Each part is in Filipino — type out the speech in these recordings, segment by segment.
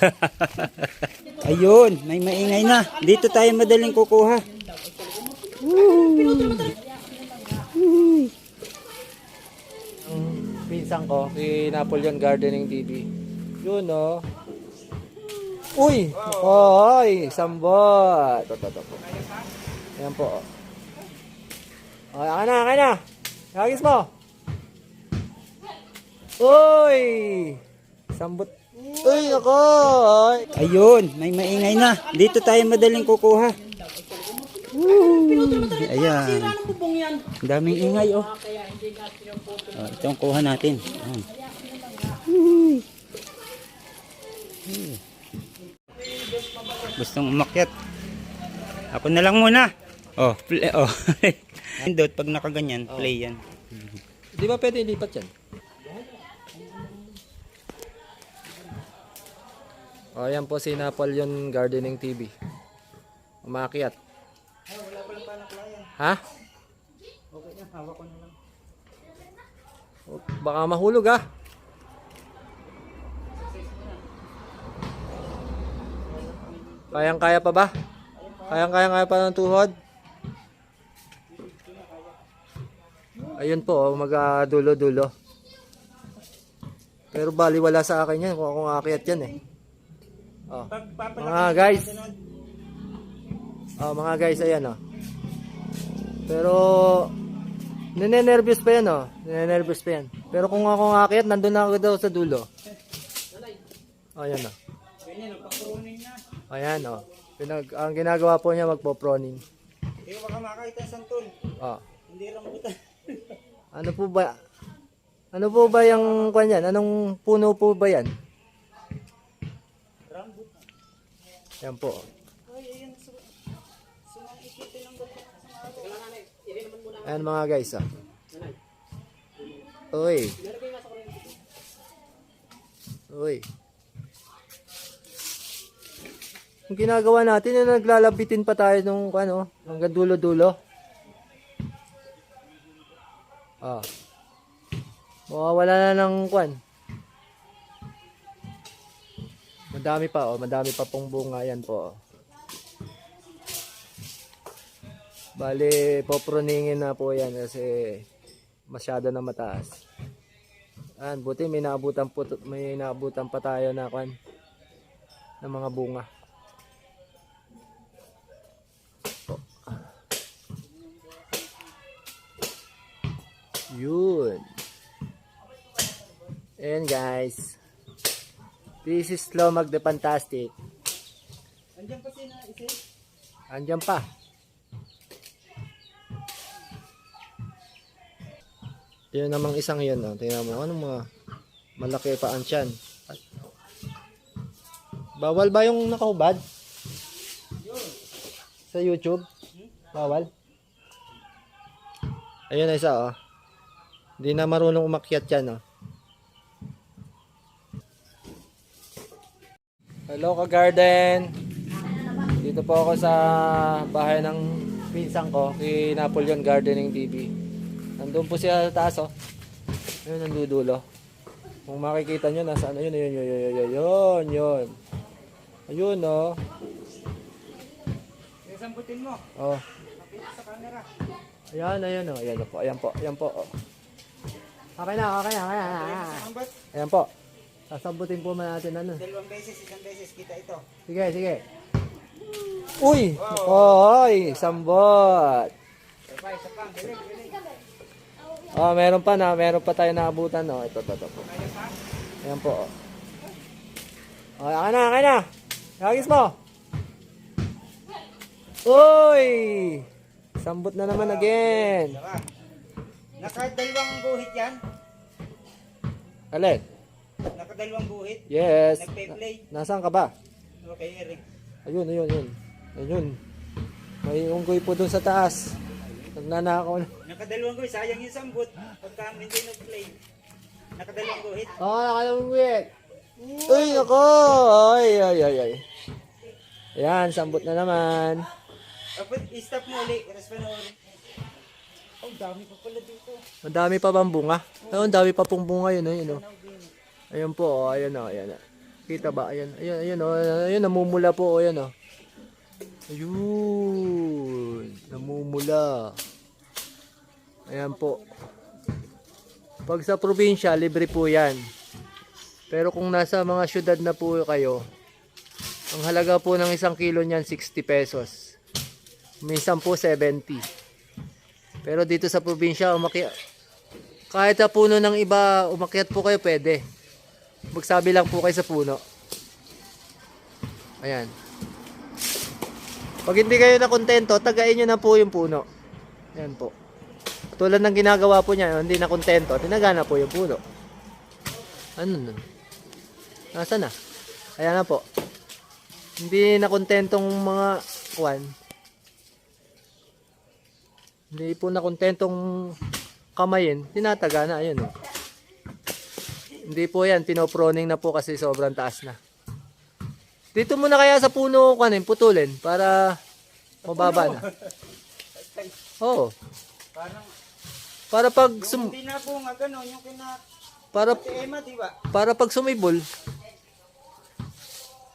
Ayun, may maingay na. Dito tayo madaling kukuha. Pinsan ko, si Napoleon Gardening TV. Yun, oh. Uy! Oy! Sambot! Ito, ito, ito. Ayan po. oh. Okay, akin na, akin na! Hagis mo! Uy! Sambot. Uy, ako! Ay. Ayun, may maingay na. Dito tayo madaling kukuha. Ayan. Ang daming ingay, oh. oh ito ang kuha natin. Ayan. Gustong umakyat. Ako na lang muna. Oh, play, oh. Pindot, pag nakaganyan, play yan. Di ba pwede ilipat yan? O, yan po si Napoleon Gardening TV. Umakyat. Ha? Okay na, hawak ko na lang. O, Baka mahulog ah. Kayang-kaya pa ba? Kayang-kaya kaya pa ng tuhod? Ayun po, oh, mag-dulo-dulo. Pero bali wala sa akin yan kung akong aakyat yan eh. Oh. Mga guys. Oh, mga guys, ayan oh. Pero Ninenervous pa yan oh. Ninenervous pa yan. Pero kung ako aakyat, nandun na ako daw sa dulo. Ayan oh. Nagpakurunin na. Ayan oh. Pinag ang ginagawa po niya magpo-proning. Hindi ko baka makakita ang santol. Oh. Hindi rambutan. Ano po ba? Ano po ba yung kwan yan? Anong puno po ba yan? rambutan. Yan po. Ay, ayan. Mga guys ah. Uy. Uy. Yung ginagawa natin, yung naglalabitin pa tayo nung ano, hanggang dulo-dulo. Ah. Mawawala na ng kwan. Madami pa oh, madami pa pong bunga yan po. oh. Bali, poproningin na po yan kasi masyado na mataas. Ayan, buti may naabutan, po, may naabutan pa tayo na kwan ng mga bunga. Yun. Ayan guys. This is Lomag the Fantastic. Andiyan pa si na isi. Andyan pa. Yun namang isang yun. Oh. Tingnan mo. Anong mga malaki pa ang tiyan. Bawal ba yung nakahubad? Sa YouTube? Bawal? Ayun na isa oh. Hindi na marunong umakyat yan oh. Hello ka garden. Dito po ako sa bahay ng pinsan ko, si Napoleon Gardening TV. Nandun po siya sa taas, oh. Ayun, nandudulo. Kung makikita nyo, nasa ano yun, yun, yun, yun, yun, yun, yun. Ayun, oh. Sambutin mo. Oh. Sa camera. Ayan, ayan, oh. Ayan po, ayan po, ayan po, oh. Okay na, okay na, okay na. Ayan po. Sasabutin po man natin, ano. Dalawang beses, isang beses kita ito. Sige, sige. Uy! Oy! Sambot! Oh, meron pa na, meron pa tayo naabutan, oh. Ito, ito, ito po. Ayan po, oh. Akin na, akin na. Hagis mo. Uy! Sambot na naman again. Nakadalawang guhit yan. Alin? Nakadalawang guhit. Yes. Nagpe-play. Nasaan ka ba? Okay, Eric. Ayun, ayun, ayun. Ayun. May unggoy po dun sa taas. Nagnanakaw na. Nakadalawang guhit. Sayang yung sambut. Pagka hindi nag-play. Nakadalawang guhit. Oo, oh, nakalungwit. Uy, ako! Ay, ay, ay, ay. Ayan, sambot na naman. Dapat i-stop mo ulit. Respan mo ulit. Oh, dami pa pala dito. Madami pa bang bunga? Ayun, dami pa pong bunga yun, ayun, oh. Ayun po, oh, ayun, oh, ayan. oh. Kita ba? Ayan, ayan, ayan, oh, ayan, namumula po, oh, ayan, oh. Ayun, namumula. Ayan po. Pag sa probinsya, libre po yan. Pero kung nasa mga syudad na po kayo, ang halaga po ng isang kilo niyan 60 pesos. Minsan po 70. Pero dito sa probinsya, umaki kahit sa puno ng iba, umakyat po kayo, pwede. Magsabi lang po kayo sa puno. Ayan. Pag hindi kayo na kontento, tagain nyo na po yung puno. Ayan po. Tulad ng ginagawa po niya, hindi na kontento, tinaga na po yung puno. Ano nun? Nasa na? Ayan na po. Hindi na kontentong mga kwan. Hindi po na kontentong kamayin, tinataga na, ayun oh. Hindi po yan, pinoproning na po kasi sobrang taas na. Dito muna kaya sa puno kanin, putulin, para mababa na. Oo. Parang, Para pag sum, nga gano'n yung kina para si Emma, di ba? para pag sumibol.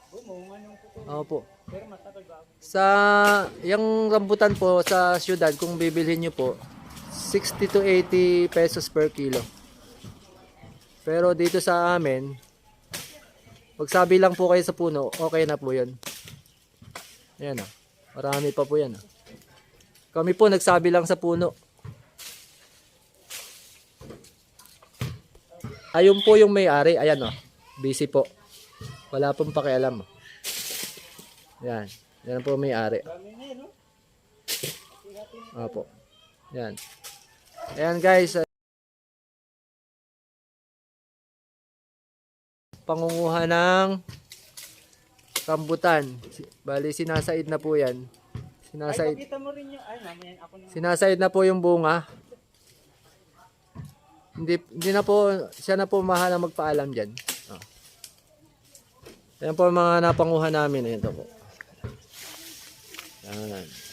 Bumunga nung puto. Opo. Pero matagal? Sa yung rambutan po sa syudad kung bibilhin niyo po 60 to 80 pesos per kilo. Pero dito sa amin magsabi lang po kayo sa puno, okay na po 'yun. Ayan oh. Marami pa po 'yan oh. Kami po nagsabi lang sa puno. Ayun po yung may-ari, ayan oh. Busy po. Wala pong pakialam. oh. Yan. Yan po may ari. Dami na yun, no? Opo. Yan. Ayan guys. Pangunguha ng rambutan. Bali, sinasaid na po yan. Sinasaid, mo rin yung, ay, ako na. sinasaid na po yung bunga. Hindi, hindi na po, siya na po mahala magpaalam dyan. Oh. Yan po ang mga napanguha namin. Ayan to po. Yan.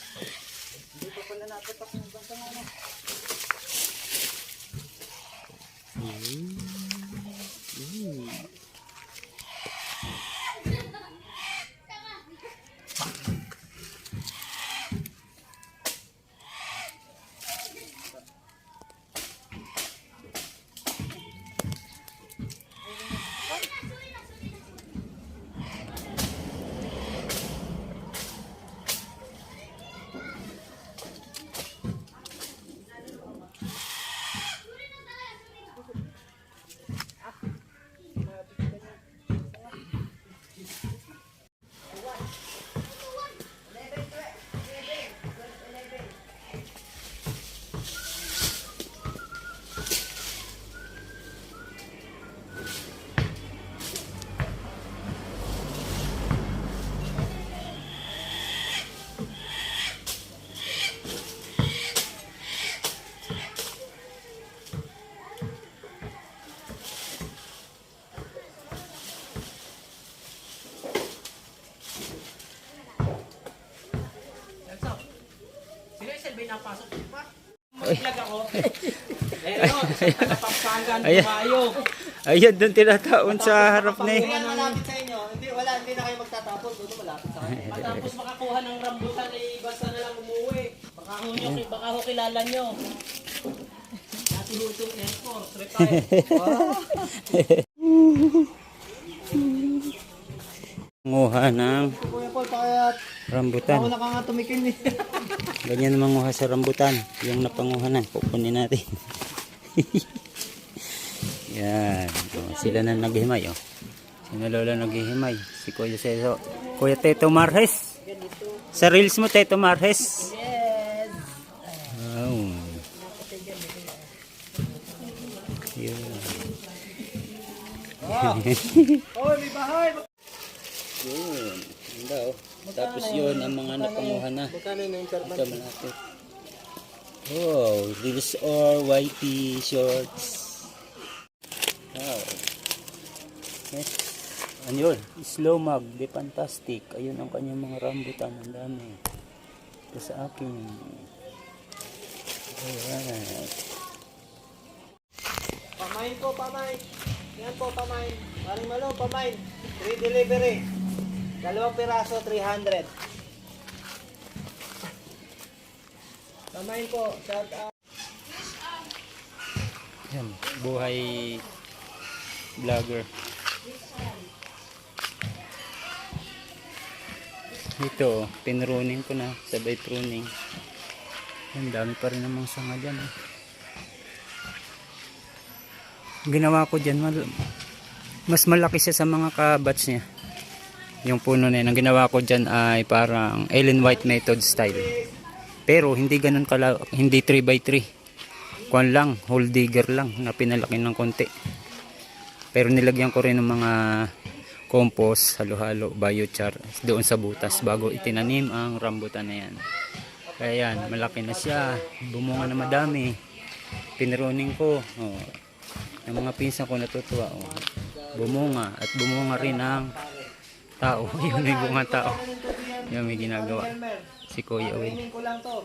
Ayan. Ayan, doon tinataon sa harap na eh. malapit sa inyo. Hindi, wala, hindi na kayo magtatapos. Doon malapit sa akin. Matapos makakuha ng rambutan ay basta na lang umuwi. Baka ho, nyo, baka ho kilala nyo. Dati ho itong Air Force, retired. Nguha ng Kuya Paul. Rambutan. Na ka nga tumikin eh. Ganyan manguha sa rambutan. Yung napanguha na. Kukunin natin. Yan. O, sila na naghihimay. Oh. Sino lola naghihimay? Si Kuya Seso. Kuya Teto Marhes. Sa reels mo, Teto Marhes. Yes! Wow. Yun. Oh, may bahay. Yun. Ang daw. Tapos yun, ang mga napanguha na. Magkano na yung sarban? Ito malapit. Oh, these are whitey shorts. Wow. Next. Ano yun? Slow mag, de fantastic. Ayun ang kanyang mga rambutan. Ang dami. Ito sa akin. Alright. Pamain po, pamain. Yan po, pamain. Paring malo, pamain. Free delivery. Dalawang piraso, 300. Samayin po. Shout out. Yan, buhay vlogger. Ito, pinruning ko na, sabay pruning. Ang dami pa rin namang sanga dyan. Eh. Ginawa ko dyan, mas malaki siya sa mga kabats niya. Yung puno na yun, ang ginawa ko dyan ay parang Ellen White method style. Pero hindi ganun kala, hindi 3x3 kuan lang, hole digger lang na pinalaki ng konti. Pero nilagyan ko rin ng mga compost, halo-halo, biochar doon sa butas bago itinanim ang rambutan na yan. Kaya yan, malaki na siya. Bumunga na madami. Pinruning ko. Oh. Yung mga pinsan ko natutuwa. Oh. Bumunga. At bumunga rin ang tao. Yun may bunga tao. Yun may ginagawa. Si Kuya Will. Kainin ko lang to.